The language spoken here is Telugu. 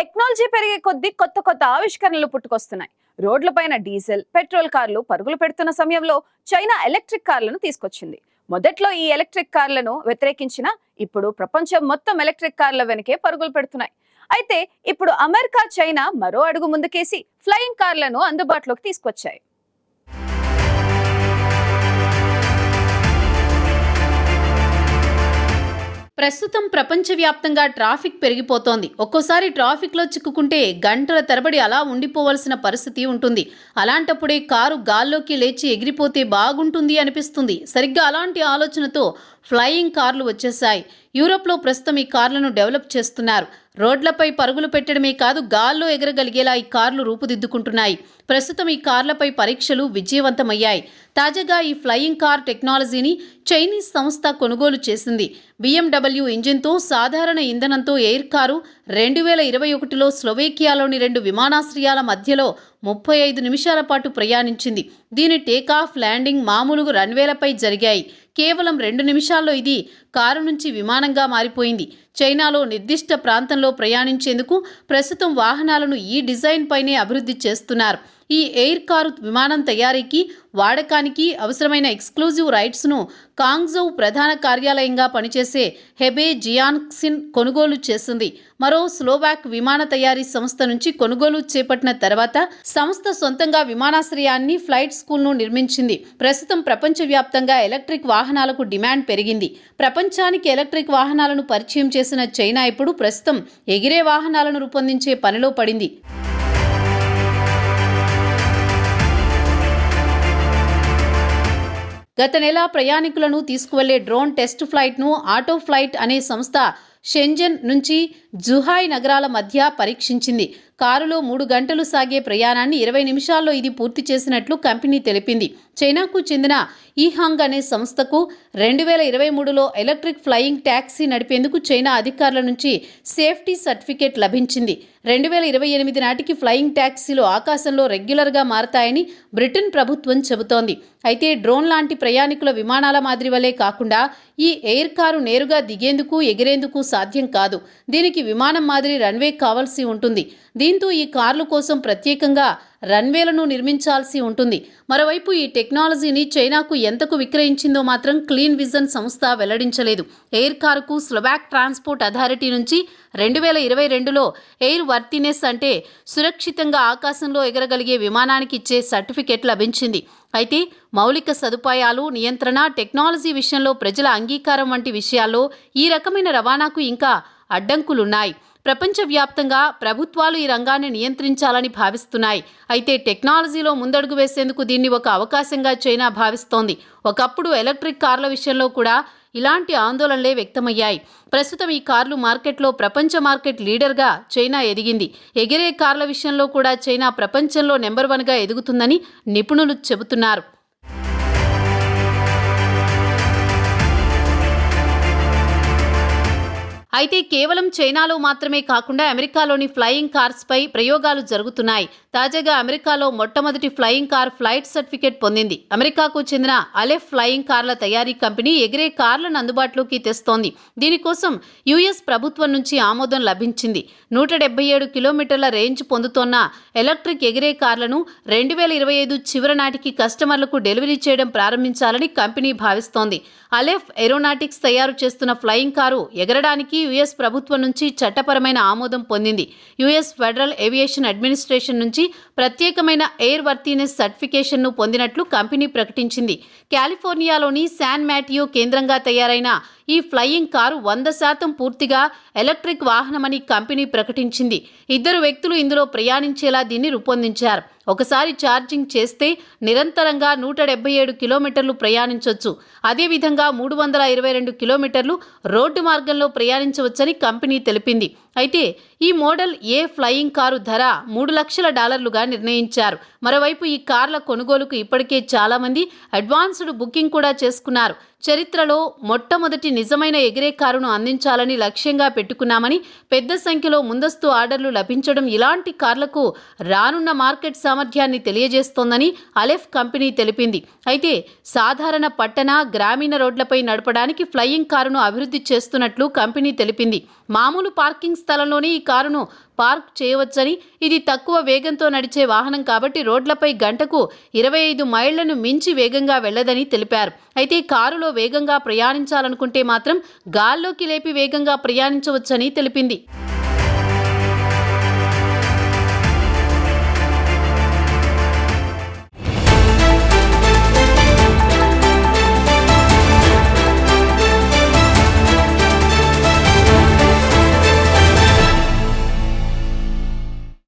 టెక్నాలజీ పెరిగే కొద్దీ కొత్త కొత్త ఆవిష్కరణలు పుట్టుకొస్తున్నాయి. రోడ్లపైన డీజిల్ పెట్రోల్ కార్లు పరుగులు పెడుతున్న సమయంలో చైనా ఎలక్ట్రిక్ కార్లను తీసుకొచ్చింది. మొదట్లో ఈ ఎలక్ట్రిక్ కార్లను వ్యతిరేకించిన ఇప్పుడు ప్రపంచం మొత్తం ఎలక్ట్రిక్ కార్ల వెనకే పరుగులు పెడుతున్నాయి. అయితే ఇప్పుడు అమెరికా చైనా మరో అడుగు ముందుకేసి ఫ్లయింగ్ కార్లను అందుబాటులోకి తీసుకొచ్చాయి. ప్రస్తుతం ప్రపంచవ్యాప్తంగా ట్రాఫిక్ పెరిగిపోతోంది. ఒక్కోసారి ట్రాఫిక్లో చిక్కుకుంటే గంటల తరబడి అలా ఉండిపోవలసిన పరిస్థితి ఉంటుంది. అలాంటప్పుడే కారు గాల్లోకి లేచి ఎగిరిపోతే బాగుంటుంది అనిపిస్తుంది. సరిగ్గా అలాంటి ఆలోచనతో ఫ్లయింగ్ కార్లు వచ్చేశాయి. యూరోప్లో ప్రస్తుతం ఈ కార్లను డెవలప్ చేస్తున్నారు. రోడ్లపై పరుగులు పెట్టడమే కాదు గాల్లో ఎగరగలిగేలా ఈ కార్లు రూపుదిద్దుకుంటున్నాయి. ప్రస్తుతం ఈ కార్లపై పరీక్షలు విజయవంతమయ్యాయి. తాజాగా ఈ ఫ్లయింగ్ కార్ టెక్నాలజీని చైనీస్ సంస్థ కొనుగోలు చేసింది. బిఎండబ్ల్యూ ఇంజిన్తో సాధారణ ఇంధనంతో ఎయిర్ కారు రెండు వేల ఇరవై ఒకటిలో స్లోవేకియాలోని రెండు విమానాశ్రయాల మధ్యలో ముప్పై ఐదు నిమిషాల పాటు ప్రయాణించింది. దీని టేకాఫ్ ల్యాండింగ్ మామూలుగా రన్వేలపై జరిగాయి. కేవలం రెండు నిమిషాలు నిమిషాల్లో ఇది కారు నుంచి విమానంగా మారిపోయింది. చైనాలో నిర్దిష్ట ప్రాంతంలో ప్రయాణించేందుకు ప్రస్తుతం వాహనాలను ఈ డిజైన్ పైనే అభివృద్ధి చేస్తున్నారు. ఈ ఎయిర్ కారు విమానం తయారీకి వాడకానికి అవసరమైన ఎక్స్క్లూజివ్ రైట్స్ను కాంగ్జౌ ప్రధాన కార్యాలయంగా పనిచేసే హెబే జియాన్క్సిన్ కొనుగోలు చేసింది. మరో స్లోవాక్ విమాన తయారీ సంస్థ నుంచి కొనుగోలు చేపట్టిన తర్వాత సంస్థ సొంతంగా విమానాశ్రయాన్ని ఫ్లైట్ స్కూల్ను నిర్మించింది. ప్రస్తుతం ప్రపంచవ్యాప్తంగా ఎలక్ట్రిక్ వాహనాలకు డిమాండ్ పెరిగింది. ప్రపంచానికి ఎలక్ట్రిక్ వాహనాలను పరిచయం చేసిన చైనా ఇప్పుడు ప్రస్తుతం ఎగిరే వాహనాలను రూపొందించే పనిలో పడింది. గత నెల ప్రయాణికులను తీసుకువెళ్ళే డ్రోన్ టెస్ట్ ఫ్లైట్ను ఆటో ఫ్లైట్ అనే సంస్థ షెంజన్ నుంచి జుహాయ్ నగరాల మధ్య పరీక్షించింది. కారులో మూడు గంటలు సాగే ప్రయాణాన్ని ఇరవై నిమిషాల్లో ఇది పూర్తి చేసినట్లు కంపెనీ తెలిపింది. చైనాకు చెందిన ఈహాంగ్ అనే సంస్థకు రెండు వేల ఇరవై మూడులో ఎలక్ట్రిక్ ఫ్లయింగ్ ట్యాక్సీ నడిపేందుకు చైనా అధికారుల నుంచి సేఫ్టీ సర్టిఫికేట్ లభించింది. రెండు వేల ఇరవై ఎనిమిది నాటికి ఫ్లయింగ్ ట్యాక్సీలు ఆకాశంలో రెగ్యులర్గా మారతాయని బ్రిటన్ ప్రభుత్వం చెబుతోంది. అయితే డ్రోన్ లాంటి ప్రయాణికుల విమానాల మాదిరి వలె కాకుండా ఈ ఎయిర్ కారు నేరుగా దిగేందుకు ఎగిరేందుకు సాధ్యం కాదు. దీనికి విమానం మాదిరి రన్వే కావాల్సి ఉంటుంది. దీంతో ఈ కార్ల కోసం ప్రత్యేకంగా రన్వేలను నిర్మించాల్సి ఉంటుంది. మరోవైపు ఈ టెక్నాలజీని చైనాకు ఎంతకు విక్రయించిందో మాత్రం క్లీన్ విజన్ సంస్థ వెల్లడించలేదు. ఎయిర్ కారుకు స్లోబాక్ ట్రాన్స్పోర్ట్ అథారిటీ నుంచి రెండు వేల ఇరవై రెండులో ఎయిర్ వర్తినెస్ అంటే సురక్షితంగా ఆకాశంలో ఎగరగలిగే విమానానికి ఇచ్చే సర్టిఫికెట్ లభించింది. అయితే మౌలిక సదుపాయాలు నియంత్రణ టెక్నాలజీ విషయంలో ప్రజల అంగీకారం వంటి విషయాల్లో ఈ రకమైన రవాణాకు ఇంకా అడ్డంకులున్నాయి. ప్రపంచవ్యాప్తంగా ప్రభుత్వాలు ఈ రంగాన్ని నియంత్రించాలని భావిస్తున్నాయి. అయితే టెక్నాలజీలో ముందడుగు వేసేందుకు దీన్ని ఒక అవకాశంగా చైనా భావిస్తోంది. ఒకప్పుడు ఎలక్ట్రిక్ కార్ల విషయంలో కూడా ఇలాంటి ఆందోళనలే వ్యక్తమయ్యాయి. ప్రస్తుతం ఈ కార్లు మార్కెట్లో ప్రపంచ మార్కెట్ లీడర్గా చైనా ఎదిగింది. ఎగిరే కార్ల విషయంలో కూడా చైనా ప్రపంచంలో నెంబర్ వన్గా ఎదుగుతుందని నిపుణులు చెబుతున్నారు. అయితే కేవలం చైనాలో మాత్రమే కాకుండా అమెరికాలోని ఫ్లయింగ్ కార్స్పై ప్రయోగాలు జరుగుతున్నాయి. తాజాగా అమెరికాలో మొట్టమొదటి ఫ్లయింగ్ కార్ ఫ్లైట్ సర్టిఫికేట్ పొందింది. అమెరికాకు చెందిన అలెఫ్ ఫ్లయింగ్ కార్ల తయారీ కంపెనీ ఎగిరే కార్లను అందుబాటులోకి తెస్తోంది. దీనికోసం యుఎస్ ప్రభుత్వం నుంచి ఆమోదం లభించింది. నూట డెబ్బై ఏడు కిలోమీటర్ల రేంజ్ పొందుతోన్న ఎలక్ట్రిక్ ఎగిరే కార్లను రెండు వేల ఇరవై ఐదు చివరి నాటికి కస్టమర్లకు డెలివరీ చేయడం ప్రారంభించాలని కంపెనీ భావిస్తోంది. అలెఫ్ ఏరోనాటిక్స్ తయారు చేస్తున్న ఫ్లయింగ్ కారు ఎగరడానికి యుఎస్ ప్రభుత్వం నుంచి చట్టపరమైన ఆమోదం పొందింది. యుఎస్ ఫెడరల్ ఏవియేషన్ అడ్మినిస్ట్రేషన్ నుంచి ప్రత్యేకమైన ఎయిర్ వర్తీనెస్ సర్టిఫికేషన్ను పొందినట్లు కంపెనీ ప్రకటించింది. కాలిఫోర్నియాలోని శాన్ మ్యాటియో కేంద్రంగా తయారైన ఈ ఫ్లయింగ్ కారు వంద శాతం పూర్తిగా ఎలక్ట్రిక్ వాహనమని కంపెనీ ప్రకటించింది. ఇద్దరు వ్యక్తులు ఇందులో ప్రయాణించేలా దీన్ని రూపొందించారు. ఒకసారి ఛార్జింగ్ చేస్తే నిరంతరంగా నూట డెబ్బై ఏడు కిలోమీటర్లు ప్రయాణించవచ్చు అదేవిధంగా మూడు వందల ఇరవై రెండు కిలోమీటర్లు రోడ్డు మార్గంలో ప్రయాణించవచ్చని కంపెనీ తెలిపింది. అయితే ఈ మోడల్ ఏ ఫ్లయింగ్ కారు ధర మూడు లక్షల డాలర్లుగా నిర్ణయించారు. మరోవైపు ఈ కార్ల కొనుగోలుకు ఇప్పటికే చాలామంది అడ్వాన్స్డ్ బుకింగ్ కూడా చేసుకున్నారు. చరిత్రలో మొట్టమొదటి నిజమైన ఎగిరే కారును అందించాలని లక్ష్యంగా పెట్టుకున్నామని పెద్ద సంఖ్యలో ముందస్తు ఆర్డర్లు లభించడం ఇలాంటి కార్లకు రానున్న మార్కెట్ సామర్థ్యాన్ని తెలియజేస్తోందని అలెఫ్ కంపెనీ తెలిపింది. అయితే సాధారణ పట్టణ గ్రామీణ రోడ్లపై నడపడానికి ఫ్లయింగ్ కారును అభివృద్ధి చేస్తున్నట్లు కంపెనీ తెలిపింది. మామూలు పార్కింగ్ స్థలంలోనే ఈ కారును పార్క్ చేయవచ్చని ఇది తక్కువ వేగంతో నడిచే వాహనం కాబట్టి రోడ్లపై గంటకు ఇరవై ఐదు మైళ్ళను మించి వేగంగా వెళ్ళదని తెలిపారు. అయితే కారులో వేగంగా ప్రయాణించాలనుకుంటే మాత్రం గాల్లోకి లేపి వేగంగా ప్రయాణించవచ్చని తెలిపింది.